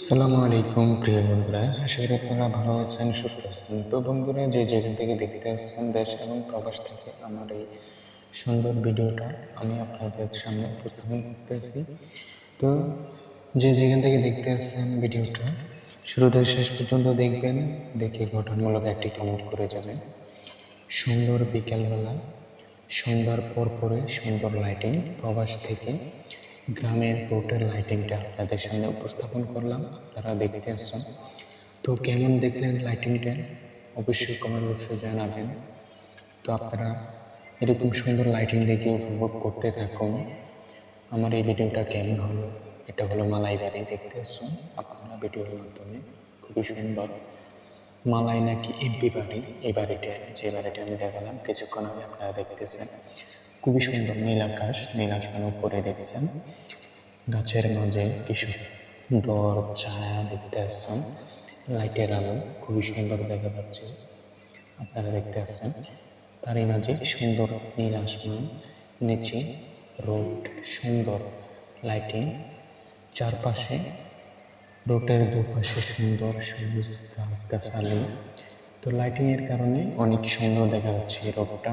আসসালামু আলাইকুম, প্রিয় বন্ধুরা। আশা করি আপনারা ভালো আছেন, সুস্থ আছেন। তো বন্ধুরা, যে যেখান থেকে দেখতে আসছেন, দেশ এবং প্রবাস থেকে আমার এই সুন্দর ভিডিওটা আমি আপনাদের সামনে উপস্থাপন করতেছি। তো যে যেখান থেকে দেখতে আসছেন ভিডিওটা শুরু থেকে শেষ পর্যন্ত দেখবেন, দেখে গঠনমূলক একটি কমেন্ট করে যাবেন। সুন্দর বিকেলবেলা, সন্ধ্যার পর পরে সুন্দর লাইটিং প্রবাস থেকে গ্রামের রোডের লাইটিংটা আপনাদের সামনে উপস্থাপন করলাম, আপনারা দেখতে আসছেন তো কেমন দেখলেন লাইটিংটা অবশ্যই কমেন্ট বক্সে জানাবেন। তো আপনারা এরকম সুন্দর লাইটিং দেখে উপভোগ করতে থাকুন। আমার এই ভিডিওটা কেমন হলো, এটা হলো মালাই বাড়ি, দেখতে আসুন। আপনারা ভিডিওর মাধ্যমে খুবই সুন্দর মালাই নাকি এমপি বাড়ি, এই বাড়িটা, যে বাড়িটা আমি দেখালাম, কিছুক্ষণ আগে আপনারা দেখতেছেন। খুবই সুন্দর নীল আকাশ, নীল আসমান উপরে দেখছেন। গাছের মাঝে কি সুন্দর ছায়া দেখতে আসছেন। লাইটের আলো খুবই সুন্দর দেখা যাচ্ছে। আপনারা দেখতে আসছেন, তারই মাঝে সুন্দর নীল আসমান, নিচে রোড, সুন্দর লাইটিং। চারপাশে রোডের দুপাশে সুন্দর সবুজ গাছ গাছালি তো লাইটিং এর কারণে অনেক সুন্দর দেখা যাচ্ছে রোডটা।